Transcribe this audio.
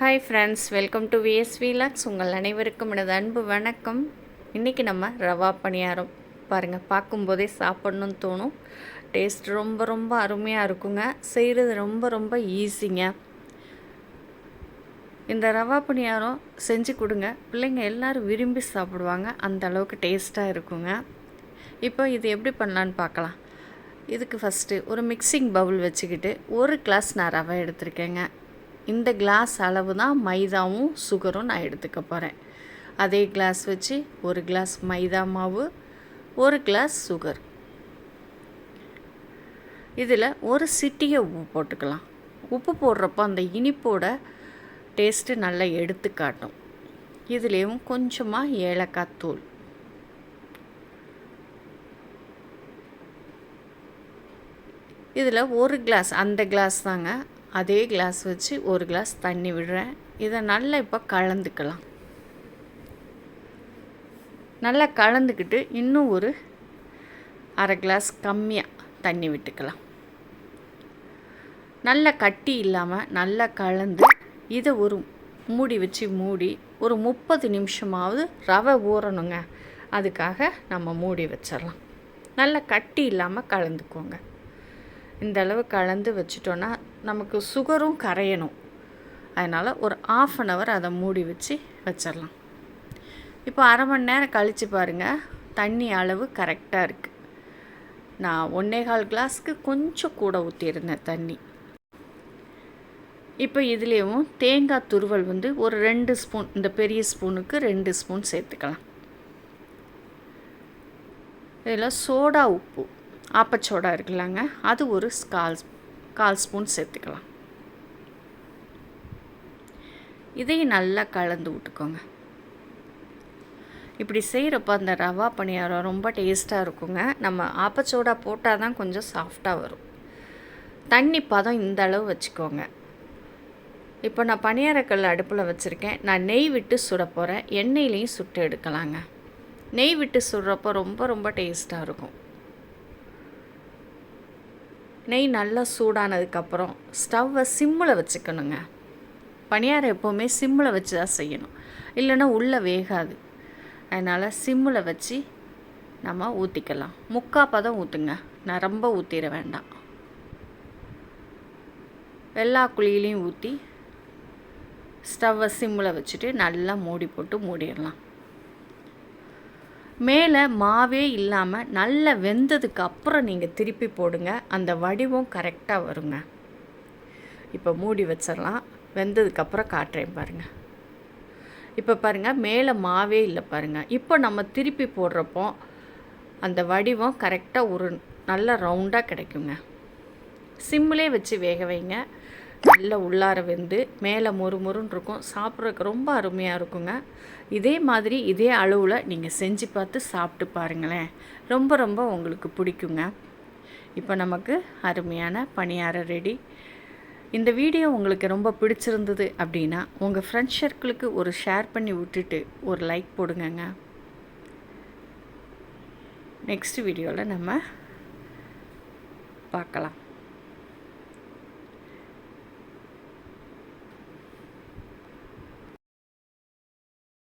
Hi friends welcome to VS vlogs உங்கள் அனைவருக்கும் எனது அன்பு வணக்கம். இன்றைக்கி நம்ம ரவா பணியாரம். பாருங்கள் பார்க்கும்போதே சாப்பிட்ணுன்னு தோணும். டேஸ்ட் ரொம்ப ரொம்ப அருமையாக இருக்குங்க. செய்கிறது ரொம்ப ரொம்ப ஈஸிங்க இந்த ரவா பணியாரம் செஞ்சு கொடுங்க. பிள்ளைங்க எல்லோரும் விரும்பி சாப்பிடுவாங்க. அந்த அளவுக்கு டேஸ்ட்டாக இருக்குங்க. இப்போ இது எப்படி பண்ணலான்னு பார்க்கலாம். இதுக்கு ஃபஸ்ட்டு ஒரு மிக்சிங் பவுல் வச்சுக்கிட்டு ஒரு கிளாஸ் நான் ரவை எடுத்திருக்கேங்க. இந்த கிளாஸ் அளவு தான் மைதாவும் சுகரும் நான் எடுத்துக்க போகிறேன் அதே கிளாஸ் வச்சு ஒரு கிளாஸ் மைதா மாவு ஒரு கிளாஸ் சுகர் இதில் ஒரு சிட்டியை உப்பு போட்டுக்கலாம். உப்பு போடுறப்போ அந்த இனிப்போட டேஸ்ட்டு நல்லா எடுத்து காட்டும். இதுலேயும் கொஞ்சமாக ஏலக்காய் தூள். இதில் ஒரு கிளாஸ் அந்த கிளாஸ் தாங்க அதே கிளாஸ் வச்சு ஒரு கிளாஸ் தண்ணி விடுறேன். இதை நல்லா இப்போ கலந்துக்கலாம். நல்லா கலந்துக்கிட்டு இன்னும் ஒரு அரை கிளாஸ் கம்மியாக தண்ணி விட்டுக்கலாம். நல்லா கட்டி இல்லாமல் நல்லா கலந்து இதை ஒரு மூடி வச்சு மூடி ஒரு முப்பது நிமிஷமாவது ரவை ஊறணுங்க. அதுக்காக நம்ம மூடி வச்சிடலாம். நல்லா கட்டி இல்லாமல் கலந்துக்கோங்க. இந்த அளவு கலந்து வச்சிட்டோன்னா நமக்கு சுகரும் கரையணும். அதனால் ஒரு ஆஃப் அன் ஹவர் அதை மூடி வச்சு வச்சிடலாம் இப்போ அரை மணி நேரம் கழித்து பாருங்கள் தண்ணி அளவு கரெக்டாக இருக்குது நான் ஒன்றே கால் கிளாஸ்க்கு கொஞ்சம் கூட ஊற்றியிருந்தேன் தண்ணி. இப்போ இதுலேயும் தேங்காய் துருவல் வந்து ஒரு ரெண்டு ஸ்பூன் இந்த பெரிய ஸ்பூனுக்கு ரெண்டு ஸ்பூன் சேர்த்துக்கலாம். இதில் சோடா உப்பு ஆப்பச்சோடா இருக்குல்லாங்க அது ஒரு ஸ்கால் கால் ஸ்பூன் சேர்த்துக்கலாம். இதையும் நல்லா கலந்து விட்டுக்கோங்க. இப்படி செய்கிறப்ப அந்த ரவா பணியாரம் ரொம்ப டேஸ்ட்டாக இருக்குங்க. நம்ம ஆப்பச்சோடா போட்டால் தான் கொஞ்சம் சாஃப்டாக வரும். தண்ணி பதம் இந்த அளவு வச்சுக்கோங்க. இப்போ நான் பணியாரக்கல் அடுப்பில் வச்சுருக்கேன். நான் நெய் விட்டு சுட போகிறேன் எண்ணெயிலையும் சுட்டு எடுக்கலாங்க. நெய் விட்டு சுடுறப்போ ரொம்ப ரொம்ப டேஸ்ட்டாக இருக்கும். நெய் நல்லா சூடானதுக்கப்புறம் ஸ்டவ்வை சிம்மில் வச்சுக்கணுங்க. பணியாரம் எப்போவுமே சிம்மில் வச்சு தான் செய்யணும். இல்லைன்னா உள்ளே வேகாது. அதனால் சிம்மில் வச்சு நம்ம ஊற்றிக்கலாம் முக்கா பதம் ஊற்றுங்க நான் ரொம்ப ஊற்றிட வேண்டாம். எல்லா குழியிலையும் ஊற்றி ஸ்டவ்வை சிம்மில் வச்சுட்டு நல்லா மூடி போட்டு மூடிடலாம். மேலே மாவே இல்லாமல் நல்லா வெந்ததுக்கு அப்புறம் நீங்கள் திருப்பி போடுங்க. அந்த வடிவம் கரெக்டாக வருங்க. இப்போ மூடி வச்சிடலாம் வெந்ததுக்கப்புறம் காட்டுறேன் பாருங்கள் இப்போ பாருங்கள் மேலே மாவே இல்லை பாருங்கள் இப்போ நம்ம திருப்பி போடுறப்போ அந்த வடிவம் கரெக்டாக ஒரு நல்ல ரவுண்டாக கிடைக்குங்க. சிம்மிலே வச்சு வேக வைங்க. நல்ல உள்ளார வெந்து மேலே மொறுமொறுன்னு இருக்கும். சாப்பிட்றதுக்கு ரொம்ப அருமையாக இருக்குங்க. இதே மாதிரி இதே அளவில் நீங்கள் செஞ்சு பார்த்து சாப்பிட்டு பாருங்களேன். ரொம்ப ரொம்ப உங்களுக்கு பிடிக்குங்க. இப்போ நமக்கு அருமையான பணியாரம் ரெடி. இந்த வீடியோ உங்களுக்கு ரொம்ப பிடிச்சிருந்தது அப்படின்னா உங்கள் ஃப்ரெண்ட்ஸ் சர்க்கிளுக்கு ஒரு ஷேர் பண்ணி விட்டுட்டு ஒரு லைக் போடுங்கங்க. நெக்ஸ்ட் வீடியோவில் நம்ம பார்க்கலாம்.